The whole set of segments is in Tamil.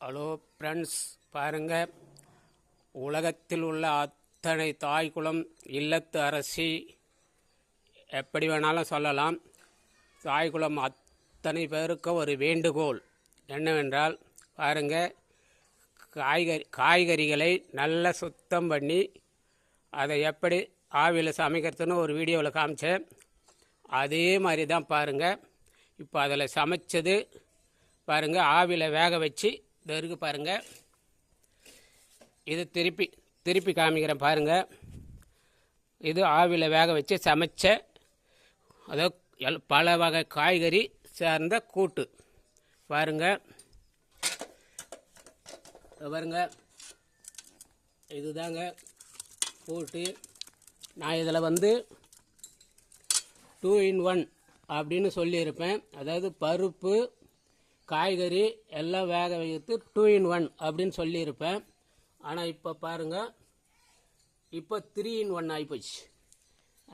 ஹலோ ஃப்ரெண்ட்ஸ் பாருங்கள் உலகத்தில் உள்ள அத்தனை தாய் குலம் இல்லத்து அரசி. எப்படி வேணாலும் சொல்லலாம். தாய் குலம் அத்தனை பேருக்கு ஒரு வேண்டுகோள். என்னவென்றால் பாருங்கள் காய்கறி காய்கறிகளை நல்லா சுத்தம் பண்ணி அதை எப்படி ஆவியில் சமைக்கிறதுன்னு ஒரு வீடியோவில் காமிச்சேன். அதே மாதிரி தான் பாருங்கள் இப்போ அதில் சமைச்சது பாருங்கள் ஆவியில் வேக வச்சு இந்த இருக்கு பாருங்கள் இது திருப்பி திருப்பி காமிக்கிறேன் பாருங்கள் இது ஆவியில் வேக வச்சு சமைச்ச அதாவது எல் பல வகை காய்கறி சேர்ந்த கூட்டு. பாருங்கள் இதோ பாருங்க. இதுதாங்க கூட்டு. நான் இதில் வந்து டூ இன் ஒன் அப்படின்னு சொல்லியிருப்பேன். அதாவது பருப்பு காய்கறி எல்லாம் வேக வைத்து டூ இன் ஒன் அப்படின்னு சொல்லியிருப்பேன். ஆனால் இப்போ பாருங்கள் இப்போ த்ரீ இன் ஒன் ஆகிப்போச்சு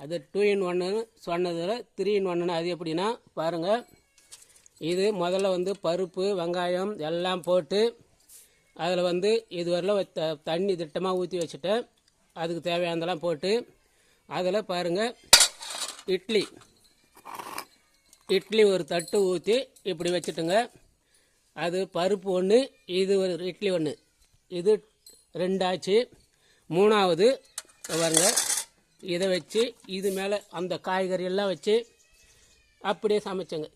அது டூ இன் ஒன்னு சொன்னதில் த்ரீ இன் ஒன்னு அது எப்படின்னா பாருங்கள் இது முதல்ல வந்து பருப்பு வெங்காயம் எல்லாம் போட்டு அதில் வந்து இதுவரையில் த தண்ணி திட்டமாக ஊற்றி வச்சுட்டேன் அதுக்கு தேவையானதெல்லாம் போட்டு அதில் பாருங்கள் இட்லி. இட்லி ஒரு தட்டு ஊற்றி இப்படி வச்சுட்டுங்க. அது பருப்பு ஒன்று இது ஒரு இட்லி ஒன்று இது ரெண்டாச்சு. மூணாவது பாருங்க இதை வச்சு இது மேலே அந்த காய்கறி எல்லாம் வச்சு அப்படியே சமைச்சோங்க.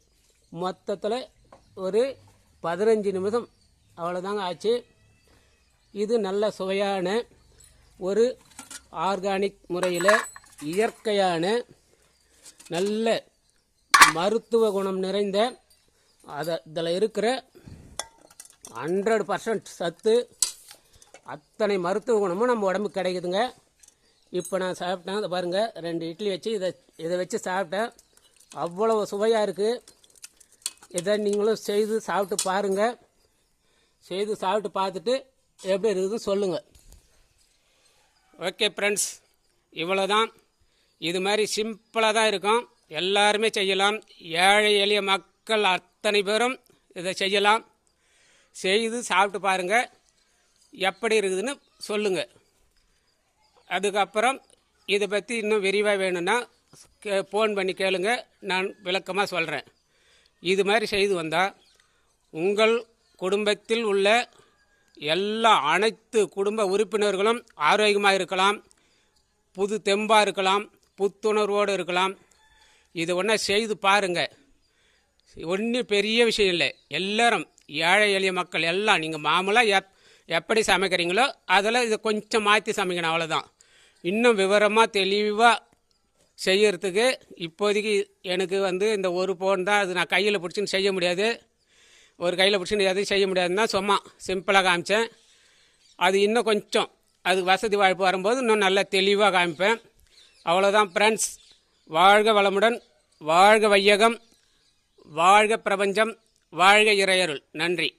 மொத்தத்தில் ஒரு பதினஞ்சு நிமிஷம் அவ்வளோதாங்க ஆச்சு. இது நல்ல சுவையான ஒரு ஆர்கானிக் முறையில் இயற்கையான நல்ல மருத்துவ குணம் நிறைந்த அதை இதில் இருக்கிற ஹண்ட்ரட் பர்சன்ட் சத்து. அத்தனை மருத்துவ குணமும் நம்ம உடம்புக்கு கிடைக்குதுங்க. இப்போ நான் சாப்பிட்டேன் அதை பாருங்கள் ரெண்டு இட்லி வச்சு இதை இதை வச்சு சாப்பிட்டேன். அவ்வளோ சுவையாக இருக்குது இதை நீங்களும் செய்து சாப்பிட்டு பாருங்கள் செய்து சாப்பிட்டு பார்த்துட்டு எப்படி இருக்குதுன்னு சொல்லுங்கள் ஓகே ஃப்ரெண்ட்ஸ் இவ்வளோதான் இது மாதிரி சிம்பிளாக தான் இருக்கும். எல்லாருமே செய்யலாம். ஏழை எளிய மக்கள் அத்தனை பேரும் இதை செய்யலாம். செய்து சாப்பிட்டு பாருங்கள் எப்படி இருக்குதுன்னு சொல்லுங்கள் அதுக்கப்புறம் இதை பற்றி இன்னும் விரிவாக வேணும்னா கே ஃபோன் பண்ணி கேளுங்க. நான் விளக்கமாக சொல்கிறேன் இது மாதிரி செய்து வந்தால் உங்கள் குடும்பத்தில் உள்ள எல்லா அனைத்து குடும்ப உறுப்பினர்களும் ஆரோக்கியமாக இருக்கலாம். புது தெம்பாக இருக்கலாம். புத்துணர்வோடு இருக்கலாம். இது ஒன்றா செய்து பாருங்கள் ஒன்றும் பெரிய விஷயம் இல்லை. எல்லாரும் ஏழை எளிய மக்கள் எல்லாம் நீங்கள் மாமூலாக எப் எப்படி சமைக்கிறீங்களோ அதில் இதை கொஞ்சம் மாற்றி சமைக்கணும் அவ்வளோதான் இன்னும் விவரமாக தெளிவாக செய்யறதுக்கு இப்போதைக்கு எனக்கு வந்து இந்த ஒரு ஃபோன் தான் அது நான் கையில் பிடிச்சின்னு செய்ய முடியாது. ஒரு கையில் பிடிச்சின்னு எதையும் செய்ய முடியாதுன்னு தான் சும்மா சிம்பிளாக காமிச்சேன். அது இன்னும் கொஞ்சம் அது வசதி வாய்ப்பு வரும்போது இன்னும் நல்லா தெளிவாக காமிப்பேன். அவ்வளோதான் ஃப்ரெண்ட்ஸ் வாழ்க வளமுடன் வாழ்க வையகம் வாழ்க பிரபஞ்சம். வாழ்க இறையருள். நன்றி.